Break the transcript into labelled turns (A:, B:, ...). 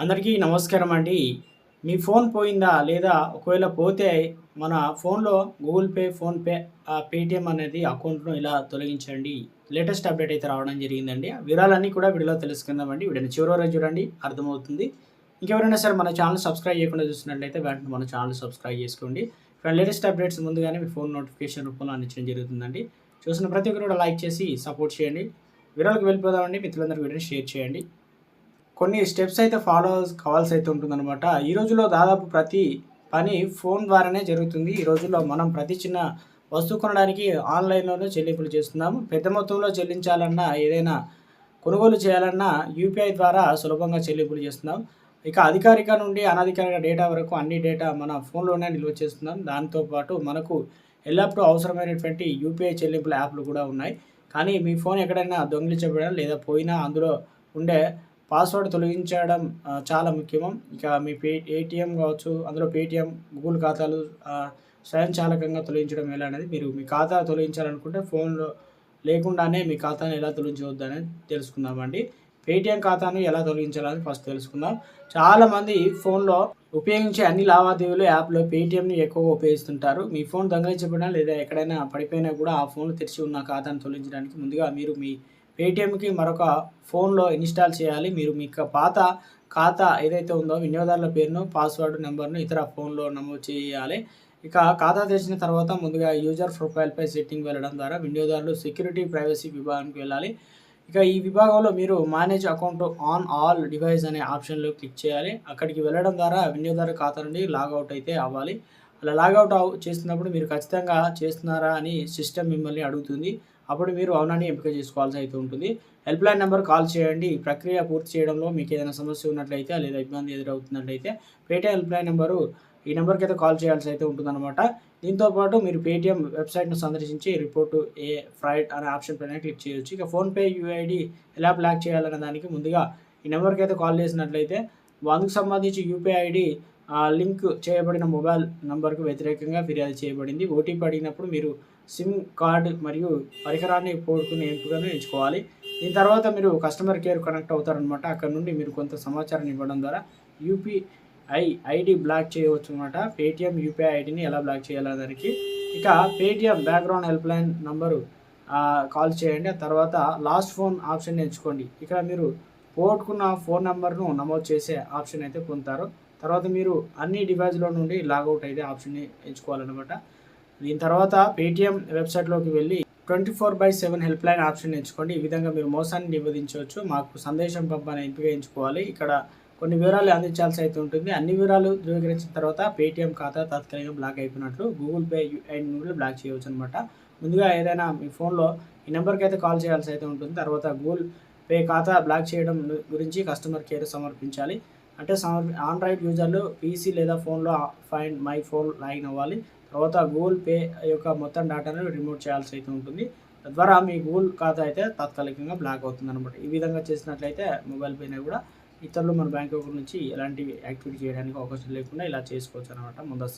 A: అందరికీ నమస్కారం అండి. మీ ఫోన్ పోయిందా లేదా ఒకవేళ పోతే మన ఫోన్లో గూగుల్ పే ఫోన్పే పేటిఎం అనేది అకౌంట్ను ఇలా తొలగించండి. లేటెస్ట్ అప్డేట్ అయితే రావడం జరిగిందండి. ఆ వివరాలన్నీ కూడా వీడియోలో తెలుసుకుందామండి. వీడియోని చివరి వరకు చూడండి అర్థమవుతుంది. ఇంకెవరైనా సరే మన ఛానల్ సబ్స్క్రైబ్ చేయకుండా చూసినట్లయితే వెంటనే మన ఛానల్ సబ్స్క్రైబ్ చేసుకోండి. ఇక్కడ లేటెస్ట్ అప్డేట్స్ ముందుగానే మీ ఫోన్ నోటిఫికేషన్ రూపంలో అందించడం జరుగుతుందండి. చూసిన ప్రతి ఒక్కరు కూడా లైక్ చేసి సపోర్ట్ చేయండి. వివరాలకు వెళ్ళిపోదామండి. మిత్రులందరూ వీడియోని షేర్ చేయండి. కొన్ని స్టెప్స్ అయితే ఫాలో కావాల్సి అయితే ఉంటుందన్నమాట. ఈ రోజుల్లో దాదాపు ప్రతి పని ఫోన్ ద్వారానే జరుగుతుంది. ఈ రోజుల్లో మనం ప్రతి చిన్న వస్తువు కొనడానికి ఆన్లైన్లోనే చెల్లింపులు చేస్తున్నాము. పెద్ద మొత్తంలో చెల్లించాలన్నా ఏదైనా కొనుగోలు చేయాలన్నా యూపీఐ ద్వారా సులభంగా చెల్లింపులు చేస్తున్నాం. ఇక అధికారిక నుండి అనధికారిక డేటా వరకు అన్ని డేటా మన ఫోన్లోనే నిల్వ చేస్తున్నాం. దాంతోపాటు మనకు ఎల్లప్పుడూ అవసరమైనటువంటి యూపీఐ చెల్లింపుల యాప్లు కూడా ఉన్నాయి. కానీ మీ ఫోన్ ఎక్కడైనా దొంగిలించబడినా లేదా పోయినా అందులో ఉండే పాస్వర్డ్ తొలగించడం చాలా ముఖ్యం ఇక మీ పే ఏటీఎం కావచ్చు అందులో పేటిఎం గూగుల్ ఖాతాలు స్వయంచాలకంగా తొలగించడం ఎలా అనేది మీరు మీ ఖాతా తొలగించాలనుకుంటే ఫోన్లో లేకుండానే మీ ఖాతాను ఎలా తొలగించవద్దు అనేది తెలుసుకుందామండి. పేటిఎం ఖాతాను ఎలా తొలగించాలని ఫస్ట్ తెలుసుకుందాం. చాలామంది ఫోన్లో ఉపయోగించే అన్ని లావాదేవీలు యాప్లో పేటిఎంని ఎక్కువగా ఉపయోగిస్తుంటారు. మీ ఫోన్ దొంగలించబడినా లేదా ఎక్కడైనా పడిపోయినా కూడా ఆ ఫోన్ తెరిచి ఉన్న ఖాతాను తొలగించడానికి ముందుగా మీరు మీ పేటిఎంకి మరొక ఫోన్లో ఇన్స్టాల్ చేయాలి. మీరు మీ పాత ఖాతా ఏదైతే ఉందో వినియోగదారుల పేరును పాస్వర్డ్ నెంబర్ను ఇతర ఫోన్లో నమోదు చేయాలి. ఇక ఖాతా తెరిచిన తర్వాత ముందుగా యూజర్ ప్రొఫైల్పై సెట్టింగ్ వెళ్ళడం ద్వారా వినియోగదారులు సెక్యూరిటీ ప్రైవసీ విభాగానికి వెళ్ళాలి. ఇక ఈ విభాగంలో మీరు manage account on all device అనే ఆప్షన్లో క్లిక్ చేయాలి. అక్కడికి వెళ్ళడం ద్వారా వినియోగదారు ఖాతా నుండి లాగౌట్ అయితే అవ్వాలి. అలా లాగౌట్ చేస్తున్నప్పుడు మీరు ఖచ్చితంగా చేస్తున్నారా అని సిస్టమ్ మిమ్మల్ని అడుగుతుంది. అప్పుడు మీరు అవునని ఎంపిక చేసుకోవాల్సి అయితే ఉంటుంది. హెల్ప్ లైన్ నెంబర్ కాల్ చేయండి. ఈ ప్రక్రియ పూర్తి చేయడంలో మీకు ఏదైనా సమస్య ఉన్నట్లయితే లేదా ఇబ్బంది ఎదురవుతున్నట్లయితే పేటీఎం హెల్ప్ లైన్ నెంబరు ఈ నెంబర్కి అయితే కాల్ చేయాల్సి అయితే ఉంటుందన్నమాట. దీంతో పాటు మీరు పేటీఎం వెబ్సైట్ను సందర్శించి రిపోర్టు ఏ ఫ్రైడ్ అనే ఆప్షన్ పైన క్లిక్ చేయొచ్చు. ఇక ఫోన్పే యూఐడి ఎలా బ్లాక్ చేయాలనే దానికి ముందుగా ఈ నెంబర్కి అయితే కాల్ చేసినట్లయితే అందుకు సంబంధించి యూపీఐ ఐడి లింక్ చేయబడిన మొబైల్ నంబర్కు వ్యతిరేకంగా ఫిర్యాదు చేయబడింది. ఓటీపీ అడిగినప్పుడు మీరు సిమ్ కార్డు మరియు పరికరాన్ని కోరుకునే ఎంపికను ఎంచుకోవాలి. దీని తర్వాత మీరు కస్టమర్ కేర్ కనెక్ట్ అవుతారనమాట అక్కడ నుండి మీరు కొంత సమాచారం ఇవ్వడం ద్వారా యూపీఐ ఐడి బ్లాక్ చేయవచ్చు అనమాట పేటిఎం యూపీఐ ఐడిని ఎలా బ్లాక్ చేయాలి దానికి. ఇక Paytm background help line number call చేయండి. ఆ తర్వాత లాస్ట్ ఫోన్ ఆప్షన్ ఎంచుకోండి. ఇక్కడ మీరు పోగొట్టుకున్న ఫోన్ నెంబర్ను నమోదు చేసే ఆప్షన్ అయితే పొందుతారు. తర్వాత మీరు అన్ని డివైజ్లో నుండి లాగౌట్ అయితే ఆప్షన్ని ఎంచుకోవాలన్నమాట. దీని తర్వాత పేటిఎం వెబ్సైట్లోకి వెళ్ళి twenty four by seven help line option ఎంచుకోండి. ఈ విధంగా మీరు మోసాన్ని నివేదించవచ్చు మాకు సందేశం పంపని ఎంపిక ఎంచుకోవాలి. ఇక్కడ కొన్ని వివరాలు అందించాల్సి అయితే ఉంటుంది. అన్ని వివరాలు ధృవీకరించిన తర్వాత పేటిఎం ఖాతా తాత్కాలికంగా బ్లాక్ అయిపోయినట్లు గూగుల్ పే అండ్ నుండి బ్లాక్ చేయవచ్చు అనమాట ముందుగా ఏదైనా మీ ఫోన్లో ఈ నెంబర్కి అయితే కాల్ చేయాల్సి అయితే ఉంటుంది. తర్వాత గూగుల్ పే ఖాతా బ్లాక్ చేయడం గురించి కస్టమర్ కేర్ సమర్పించాలి. అంటే ఆండ్రాయిడ్ యూజర్లు పీసీ లేదా ఫోన్లో ఫైండ్ మై ఫోన్ లాగిన్ అవ్వాలి. తర్వాత గూగుల్ పే యొక్క మొత్తం డేటాను రిమూవ్ చేయాల్సి అయితే ఉంటుంది. తద్వారా మీ గూగుల్ ఖాతా అయితే తాత్కాలికంగా బ్లాక్ అవుతుంది అనమాట ఈ విధంగా చేసినట్లయితే మొబైల్ పైన కూడా ఇతరులు మన బ్యాంక్ అకౌంట్ నుంచి ఎలాంటి యాక్టివిటీ చేయడానికి అవకాశం లేకుండా ఇలా చేసుకోవచ్చు అనమాట ముందస్తు.